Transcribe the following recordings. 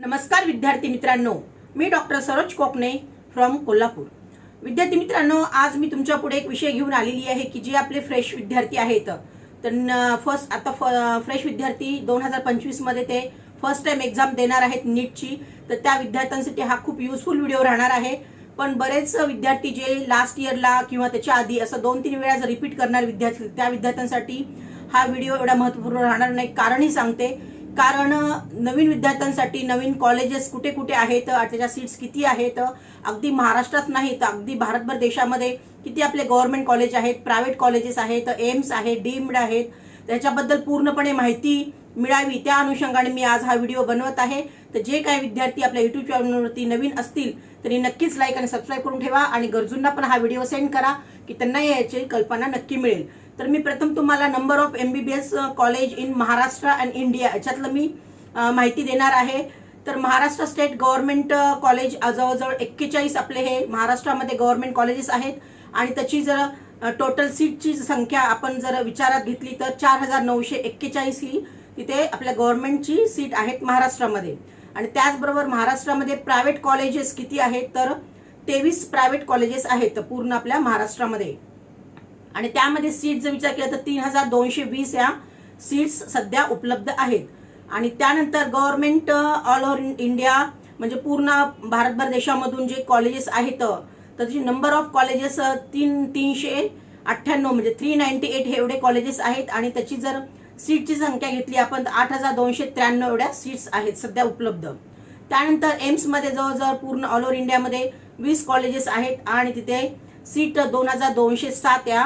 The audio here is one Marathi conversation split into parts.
नमस्कार विद्यार्थी मित्रांनो. मी डॉक्टर सरोज कोकणे फ्रॉम कोल्हापूर. विद्यार्थी मित्रांनो आज मी तुमच्यापुढे एक विषय घेऊन आलेली आहे की जे आपले फ्रेश विद्यार्थी आहेत. तर फर्स्ट आता फ्रेश विद्यार्थी दोन हजार पंचवीसमध्ये ते फर्स्ट टाइम एक्झाम देणार आहेत नीटची. तर त्या विद्यार्थ्यांसाठी हा खूप युजफुल व्हिडिओ राहणार आहे. पण बरेच विद्यार्थी जे लास्ट इयरला किंवा त्याच्या आधी असं दोन तीन वेळा जर रिपीट करणार विद्यार्थी त्या विद्यार्थ्यांसाठी हा व्हिडिओ एवढा महत्त्वपूर्ण राहणार नाही. कारणही सांगते. कारण नवीन विद्यार्थ्यांसाठी नवीन कॉलेजेस कुठे कुठे आहेत त्याच्या सीट्स किती आहेत अगदी महाराष्ट्रात नाही तर अगदी भारतभर देशामध्ये किती आपले गव्हर्नमेंट कॉलेज आहेत प्रायव्हेट कॉलेजेस आहेत एम्स आहे डीम्ड आहेत. त्याच्याबद्दल पूर्णपणे माहिती मिळावी त्या अनुषंगाने मी आज हा व्हिडिओ बनवत आहे. तर जे काही विद्यार्थी आपल्या युट्यूब चॅनलवरती नवीन असतील तरी नक्कीच लाईक आणि सबस्क्राईब करून ठेवा आणि गरजूंना पण हा व्हिडिओ सेंड करा की त्यांना याची कल्पना नक्की मिळेल. तर मी प्रथम तुम्हाला number of M B B S college in Maharashtra and India याच्यातलं मी uh, माहिती देणार आहे. तर महाराष्ट्र स्टेट गव्हर्नमेंट कॉलेज जवळजवळ एक्केचाळीस आपले हे महाराष्ट्रामध्ये गव्हर्नमेंट कॉलेजेस आहेत. आणि त्याची जर uh, टोटल सीटची संख्या आपण जर विचारात घेतली तर चार हजार नऊशे एक्केचाळीस ही तिथे आपल्या गव्हर्नमेंटची सीट आहेत महाराष्ट्रामध्ये. आणि त्याचबरोबर महाराष्ट्रामध्ये प्रायव्हेट कॉलेजेस किती आहेत? तर तेवीस प्रायव्हेट कॉलेजेस आहेत पूर्ण आपल्या महाराष्ट्रामध्ये. आणि त्यामध्ये सीट जर विचार केला तर तीन हजार दोनशे वीस या सीट्स सध्या उपलब्ध आहेत. आणि त्यानंतर गव्हर्नमेंट ऑल ओव्हर इंडिया म्हणजे पूर्ण भारतभर देशामधून जे कॉलेजेस आहेत तर त्याची नंबर ऑफ कॉलेजेस तीन तीनशे अठ्ठ्याण्णव म्हणजे थ्री नाईन्टी एट हे एवढे कॉलेजेस आहेत. आणि त्याची जर सीटची संख्या घेतली आपण तर आठ हजार दोनशे त्र्याण्णव एवढ्या सीट्स आहेत सध्या उपलब्ध. त्यानंतर एम्समध्ये जवळजवळ पूर्ण ऑल ओव्हर इंडियामध्ये वीस कॉलेजेस आहेत आणि तिथे सीट दोन हजार दोनशे सात या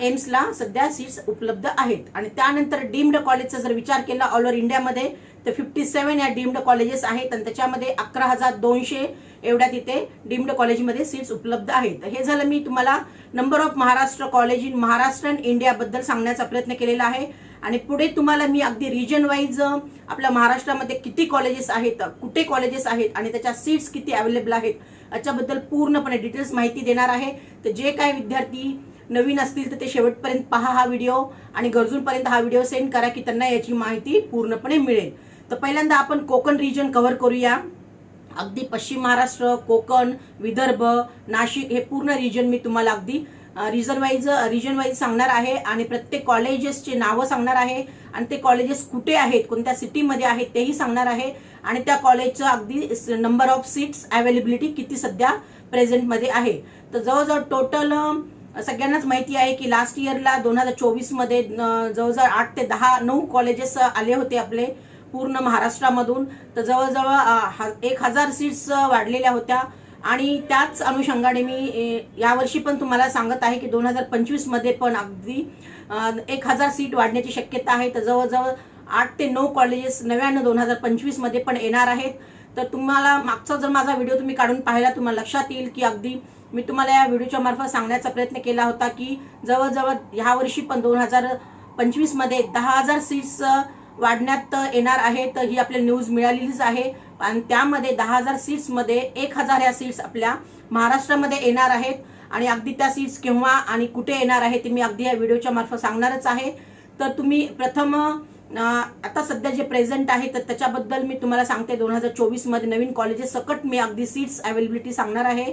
एम्सला सध्या सीट्स उपलब्ध आहेत. आणि त्यानंतर डीम्ड कॉलेजचा जर विचार केला ऑल ओव्हर इंडियामध्ये तर फिफ्टी सेवन या डीम्ड कॉलेजेस आहेत आणि त्याच्यामध्ये अकरा हजार दोनशे एवढ्या तिथे डीम्ड कॉलेजमध्ये सीट्स उपलब्ध आहेत. हे झालं मी तुम्हाला number of Maharashtra college in Maharashtra and इंडियाबद्दल सांगण्याचा प्रयत्न केलेला आहे. आणि पुढे तुम्हाला मी अगदी रिजन वाईज आपल्या महाराष्ट्रामध्ये किती कॉलेजेस आहेत कुठे कॉलेजेस आहेत आणि त्याच्या सीट्स किती अवेलेबल आहेत याच्याबद्दल पूर्णपणे डिटेल्स माहिती देणार आहे. तर जे काय विद्यार्थी नवीन असतील तर ते शेवटपर्यंत पहा हा व्हिडिओ आणि गरजूंपर्यंत हा व्हिडिओ सेंड करा की त्यांना याची माहिती पूर्णपणे मिळेल. तर पहिल्यांदा आपण कोकण रिजन कव्हर करूया. अगदी पश्चिम महाराष्ट्र कोकण विदर्भ नाशिक हे पूर्ण रिजन मी तुम्हाला अगदी रिझन वाईज रिजन वाईज सांगणार आहे आणि प्रत्येक कॉलेजेसचे नावं सांगणार आहे आणि ते कॉलेजेस कुठे आहेत कोणत्या सिटीमध्ये आहेत तेही सांगणार आहे. आणि त्या कॉलेजचं अगदी नंबर ऑफ सीट्स अवेलेबिलिटी किती सध्या प्रेझेंटमध्ये आहे. तर जवळजवळ टोटल सगळ्यांनाच माहिती आहे की लास्ट इयरला दोन हजार चोवीसमध्ये जवळजवळ आठ ते दहा नऊ कॉलेजेस आले होते आपले पूर्ण महाराष्ट्रामधून. तर जवळजवळ हा- एक हजार सीट्स वाढलेल्या होत्या. आणि त्याच अनुषंगाने मी यावर्षी पण तुम्हाला सांगत आहे की दोन हजार पंचवीसमध्ये पण अगदी एक हजार सीट वाढण्याची शक्यता आहे. तर जवळजवळ आठ ते नऊ कॉलेजेस नव्याण्णव दोन हजार पंचवीसमध्ये पण येणार आहेत. तर तुम्हाला मागचा जर माझा व्हिडिओ तुम्ही काढून पाहिला तुम्हाला लक्षात येईल की अगदी मी तुम्हाला या व्हिडिओच्या मार्फत सांगण्याचा प्रयत्न केला होता की जवळजवळ ह्या वर्षी पण दोन हजार पंचवीसमध्ये दहा हजार सीट्स वाढण्यात येणार आहे तर ही आपल्याला न्यूज मिळालेलीच आहे. आणि त्यामध्ये दहा हजार सीट्समध्ये एक हजार ह्या सीट्स आपल्या महाराष्ट्रामध्ये येणार आहेत. आणि अगदी त्या सीट्स केव्हा आणि कुठे येणार आहे ते मी अगदी या व्हिडिओच्या मार्फत सांगणारच आहे. तर तुम्ही प्रथम आता सध्या जे प्रेझेंट आहे तर त्याच्याबद्दल मी तुम्हाला सांगते. दोन हजार चोवीसमध्ये नवीन कॉलेजेस सकट मी अगदी सीट्स अवेलेबिलिटी सांगणार आहे.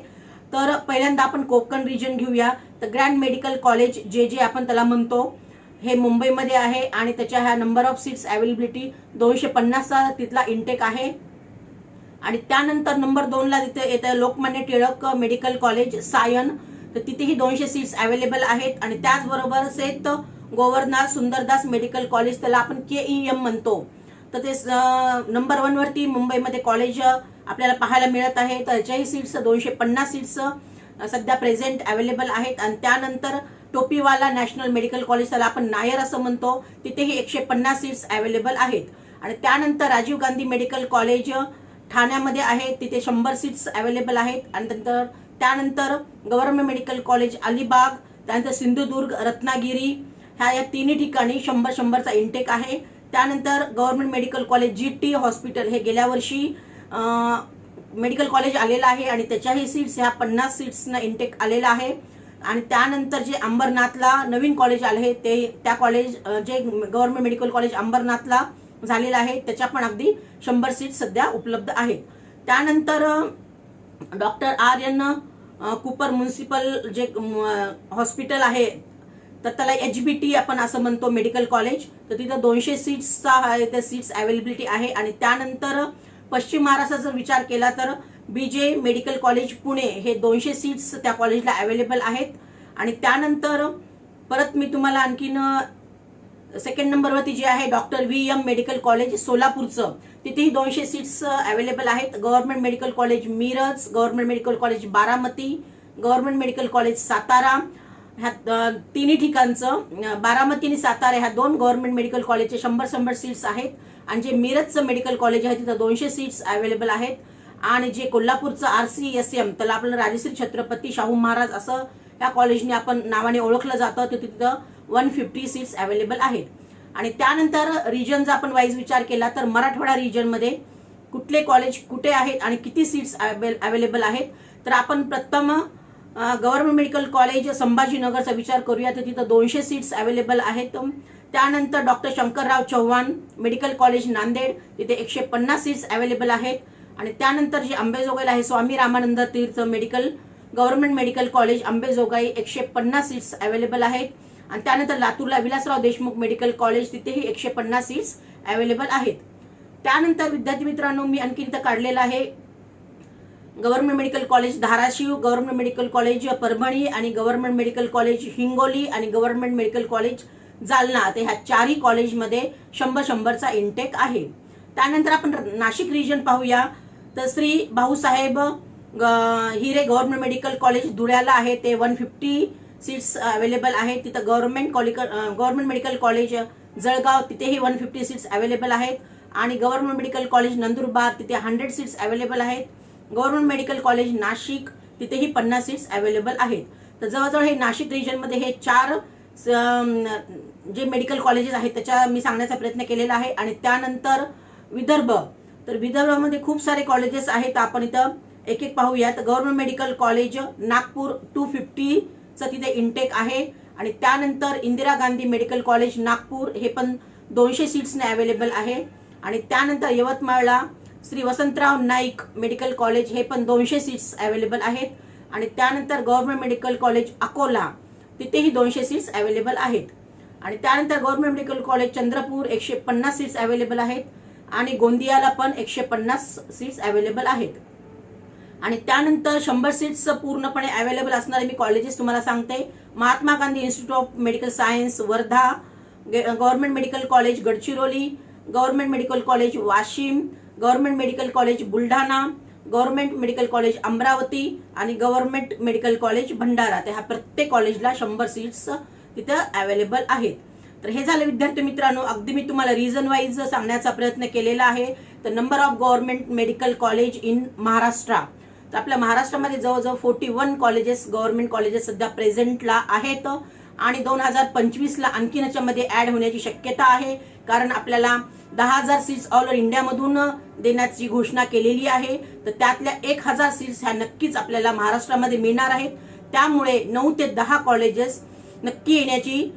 तर पहिल्यांदा आपण कोकण रिजन घेऊया. तर ग्रँड मेडिकल कॉलेज जे जे आपण त्याला म्हणतो हे मुंबईमध्ये आहे आणि त्याच्या ह्या नंबर ऑफ सीट्स अवेलेबिलिटी दोनशे पन्नासचा तिथला इंटेक आहे. आणि त्यानंतर नंबर दोनला तिथे येतं लोकमान्य टिळक मेडिकल कॉलेज सायन. तर तिथेही दोनशे सीट्स अवेलेबल आहेत. आणि त्याचबरोबर सेत गोवर्नाथ सुंदरदास मेडिकल कॉलेज त्याला आपण के ई एम म्हणतो. तर ते नंबर वनवरती मुंबईमध्ये कॉलेज आपल्याला पाहायला मिळत आहे. तर याच्याही सीट्स दोनशे पन्नास सीट्स सध्या प्रेझेंट अवेलेबल आहेत. आणि त्यानंतर टोपीवाला नॅशनल मेडिकल कॉलेज त्याला आपण नायर असं म्हणतो. तिथेही एकशे पन्नास सीट्स अवेलेबल आहेत. आणि त्यानंतर राजीव गांधी मेडिकल कॉलेज ठाण्यामध्ये आहे. तिथे शंभर सीट्स अवेलेबल आहेत. आणि नंतर त्यानंतर गव्हर्नमेंट मेडिकल कॉलेज अलिबाग त्यानंतर सिंधुदुर्ग रत्नागिरी ह्या या तिन्ही ठिकाणी शंभर शंभरचा इंटेक आहे. त्यानंतर government medical college G T hospital हे गेल्या वर्षी मेडिकल कॉलेज आलेलं आहे. आणि त्याच्याही सीट्स ह्या पन्नास सीट्सनं इंटेक आलेला आहे. आणि त्यानंतर जे अंबरनाथला नवीन कॉलेज आले आहे ते त्या कॉलेज जे गव्हर्नमेंट मेडिकल कॉलेज अंबरनाथला झालेला आहे त्याच्या पण अगदी शंभर सीट सध्या उपलब्ध आहेत. त्यानंतर doctor R N Cooper municipal जे हॉस्पिटल आहे तर त्याला एच बी टी आपण असं म्हणतो मेडिकल कॉलेज तर तिथं दोनशे सीट्सचा आहे त्या सीट्स अवेलेबिलिटी आहे. आणि त्यानंतर पश्चिम महाराष्ट्राचा जर विचार केला तर B J medical college Pune हे दोनशे सीट्स त्या कॉलेजला अवेलेबल आहेत. आणि त्यानंतर परत मी तुम्हाला आणखीन सेकंड नंबरवरती जे आहे doctor V M medical college सोलापूरचं. तिथेही दोनशे सीट्स अवेलेबल आहेत. Government medical college Miraj government medical college Baramati. Government medical college Satara. ह्या तिन्ही ठिकाणचं बारामती आणि सातारा ह्या दोन गव्हर्नमेंट मेडिकल कॉलेजचे शंभर शंभर सीट्स आहेत. आणि जे मिरजचं मेडिकल कॉलेज आहे तिथं दोनशे सीट्स अवेलेबल आहेत. आणि जे कोल्हापूरचं आर सी एस एम त्याला आपलं राजश्री छत्रपती शाहू महाराज असं या कॉलेजने आपण नावाने ओळखलं जातं. तर तिथं वन फिफ्टी सीट्स अवेलेबल आहेत. आणि त्यानंतर रिजनचा आपण वाईज विचार केला तर मराठवाडा रिजनमध्ये कुठले कॉलेज कुठे आहेत आणि किती सीट्स अवेलेबल आहेत? तर आपण प्रथम गव्हर्नमेंट मेडिकल कॉलेज संभाजीनगरचा विचार करूया. तर तिथं दोनशे सीट्स अवेलेबल आहेत. त्यानंतर doctor Shankarrao Chavan medical college Nanded तिथे एकशे पन्नास सीट्स अवेलेबल आहेत. आणि त्यानंतर जे अंबेजोगाईला आहे Swami Ramanand Tirth medical government medical college Ambejogai एकशे पन्नास सीट्स अवेलेबल आहेत. आणि त्यानंतर लातूरला विलासराव देशमुख मेडिकल कॉलेज तिथेही एकशे पन्नास सीट्स अवेलेबल आहेत. त्यानंतर विद्यार्थी मित्रांनो मी आणखी इथं काढलेलं आहे. Government medical college Dharashiv government medical college Parbhani आणि गव्हर्नमेंट मेडिकल कॉलेज हिंगोली आणि गव्हर्नमेंट मेडिकल कॉलेज जालना. ते ह्या चारही कॉलेजमध्ये शंभर शंभरचा इंटेक आहे. त्यानंतर आपण नाशिक रिजन पाहूया. तर श्री भाऊसाहेब ग- हिरे गव्हर्नमेंट मेडिकल कॉलेज धुळ्याला आहे. ते वन फिफ्टी सीट्स अवेलेबल आहेत. तिथं government college government medical college Jalgaon तिथेही वन फिफ्टी सीट्स अवेलेबल आहेत. आणि गव्हर्नमेंट मेडिकल कॉलेज नंदुरबार तिथे हंड्रेड सीट्स अवेलेबल आहेत. गव्हर्नमेंट मेडिकल कॉलेज नाशिक तिथेही पन्नास सीट्स अवेलेबल आहेत. तर जवळजवळ हे नाशिक रिजनमध्ये हे चार स- जे मेडिकल कॉलेजेस आहेत त्याच्या मी सांगण्याचा प्रयत्न केलेला आहे. आणि त्यानंतर विदर्भ तर विदर्भामध्ये खूप सारे कॉलेजेस आहेत. आपण इथं एक एक पाहूयात. Government medical college Nagpur two फिफ्टीचं तिथे इनटेक आहे. आणि त्यानंतर इंदिरा गांधी मेडिकल कॉलेज नागपूर हे पण दोनशे सीट्सने अवेलेबल आहे. आणि त्यानंतर यवतमाळला श्री वसंतराव नाईक मेडिकल कॉलेज हे पण दोनशे सीट्स अवेलेबल आहेत. आणि त्यानंतर गव्हर्नमेंट मेडिकल कॉलेज अकोला तिथेही दोनशे सीट्स अवेलेबल आहेत. आणि त्यानंतर गव्हर्नमेंट मेडिकल कॉलेज चंद्रपूर एकशे पन्नास सीट्स अवेलेबल आहेत. आणि गोंदियाला पण एकशे पन्नास सीट्स अवेलेबल आहेत. आणि त्यानंतर शंभर सीट्स पूर्णपणे अवेलेबल असणारे मी कॉलेजेस तुम्हाला सांगते. Mahatma Gandhi institute of medical science Wardha government medical college Gadchiroli government medical college Washim government medical college Buldhana government medical college Amravati आणि गव्हर्नमेंट मेडिकल कॉलेज भंडारा. तर ह्या प्रत्येक कॉलेजला शंभर सीट्स तिथं अवेलेबल आहेत. तर हे झालं विद्यार्थी मित्रांनो. अगदी मी तुम्हाला रिझन वाईज सांगण्याचा प्रयत्न केलेला आहे. तर number of government medical college in Maharashtra तर आपल्या महाराष्ट्रामध्ये जवळजवळ forty one colleges government colleges सध्या प्रेझेंटला आहेत. आणि दोन हजार पंचवीसला आणखीन याच्यामध्ये ऍड होण्याची शक्यता आहे. कारण आपल्याला दहा हजार सीट्स ऑल ओव्हर इंडियामधून देण्याची घोषणा केलेली आहे. तर त्यातल्या एक हजार सीट्स ह्या नक्कीच आपल्याला महाराष्ट्रामध्ये मिळणार आहेत. त्यामुळे नऊ ते दहा कॉलेजेस नक्की येण्याची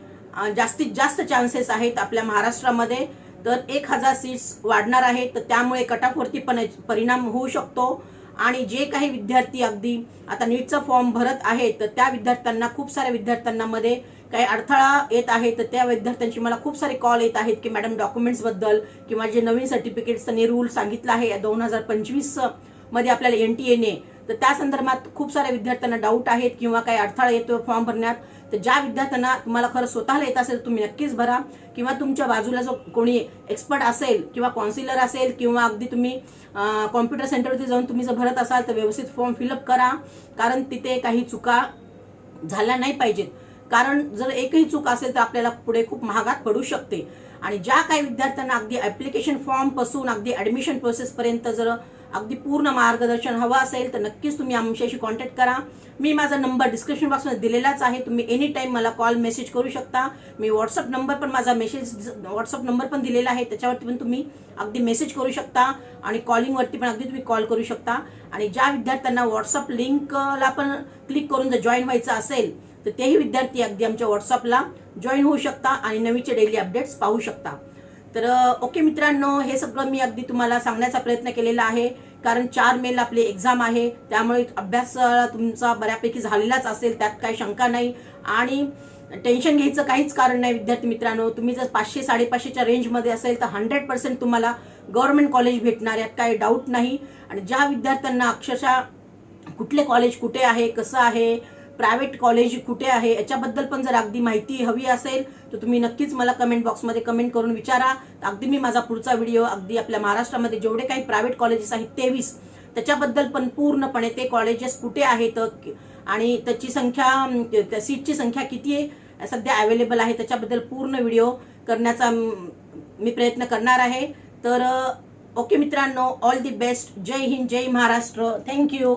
जास्तीत जास्त चान्सेस आहेत आपल्या महाराष्ट्रामध्ये. तर एक हजार सीट्स वाढणार आहेत. तर त्यामुळे कटाफवरती पण परिणाम होऊ शकतो. आणि जे काही विद्यार्थी अगदी आता नीटचा फॉर्म भरत आहेत तर त्या विद्यार्थ्यांना खूप साऱ्या विद्यार्थ्यांना मध्ये काही अडथळा येत आहे. तर त्या विद्यार्थ्यांची मला खूप सारे कॉल येत आहेत की मॅडम डॉक्युमेंट्सबद्दल किंवा जे नवीन सर्टिफिकेट्स त्यांनी रूल सांगितलं आहे दोन हजार पंचवीसमध्ये आपल्याला एन टी एने तर त्या संदर्भात खूप साऱ्या विद्यार्थ्यांना डाऊट आहेत किंवा काही अडथळा येतो फॉर्म भरण्यात. तर ज्या विद्यार्थ्यांना तुम्हाला खरं स्वतःला येत असेल तुम्ही नक्कीच भरा. किंवा तुमच्या बाजूला जो कोणी एक्सपर्ट असेल किंवा काउन्सिलर असेल किंवा अगदी तुम्ही कॉम्प्युटर सेंटरवरती जाऊन तुम्ही जर भरत असाल तर व्यवस्थित फॉर्म फिलअप करा. कारण तिथे काही चुका झाल्या नाही पाहिजेत. कारण जर एकही चूक असेल तर आपल्याला पुढे खूप महागात पडू शकते. आणि ज्या काही विद्यार्थ्यांना अगदी ऍप्लिकेशन फॉर्मपासून अगदी ऍडमिशन प्रोसेसपर्यंत जर अगदी पूर्ण मार्गदर्शन हवं असेल तर नक्कीच तुम्ही आमच्याशी कॉन्टॅक्ट करा. मी माझा नंबर डिस्क्रिप्शन बॉक्समध्ये दिलेलाच आहे. तुम्ही एनी टाईम मला कॉल मेसेज करू शकता. मी व्हॉट्सअप नंबर पण माझा मेसेज व्हॉट्सअप नंबर पण दिलेला आहे. त्याच्यावरती पण तुम्ही अगदी मेसेज करू शकता आणि कॉलिंगवरती पण अगदी तुम्ही कॉल करू शकता. आणि ज्या विद्यार्थ्यांना व्हॉट्सअप लिंकला पण क्लिक करून जर जॉईन व्हायचं असेल तर तेही विद्यार्थी अगदी आमच्या व्हॉट्सअपला जॉईन होऊ शकता आणि नवीचे डेली अपडेट्स पाहू शकता. तर ओके मित्रांनो हे सगळं मी अगदी तुम्हाला सांगण्याचा प्रयत्न केलेला आहे. कारण चार मेला आपली एक्झाम आहे. त्यामुळे अभ्यास तुमचा बऱ्यापैकी झालेलाच असेल त्यात काही शंका नाही. आणि टेन्शन घ्यायचं काहीच कारण नाही विद्यार्थी मित्रांनो. तुम्ही जर पाचशे साडेपाचशेच्या रेंजमध्ये असेल तर हंड्रेड पर्सेंट तुम्हाला गव्हर्नमेंट कॉलेज भेटणार यात काही डाऊट नाही. आणि ज्या विद्यार्थ्यांना अक्षरशः कुठले कॉलेज कुठे आहे कसं आहे प्रायव्हेट कॉलेज कुठे आहे याच्याबद्दल पण जर अगदी माहिती हवी असेल तर तुम्ही नक्कीच मला कमेंट बॉक्समध्ये कमेंट करून विचारा. अगदी मी माझा पुढचा व्हिडिओ अगदी आपल्या महाराष्ट्रामध्ये जेवढे काही प्रायव्हेट कॉलेजेस आहेत तेवीस त्याच्याबद्दल पण पूर्णपणे ते कॉलेजेस कुठे आहेत आणि त्याची संख्या त्या सीटची संख्या किती आहे सध्या अवेलेबल आहे त्याच्याबद्दल पूर्ण व्हिडिओ करण्याचा मी प्रयत्न करणार आहे. तर ओके मित्रांनो all the best Jai Hind Jai Maharashtra. Thank you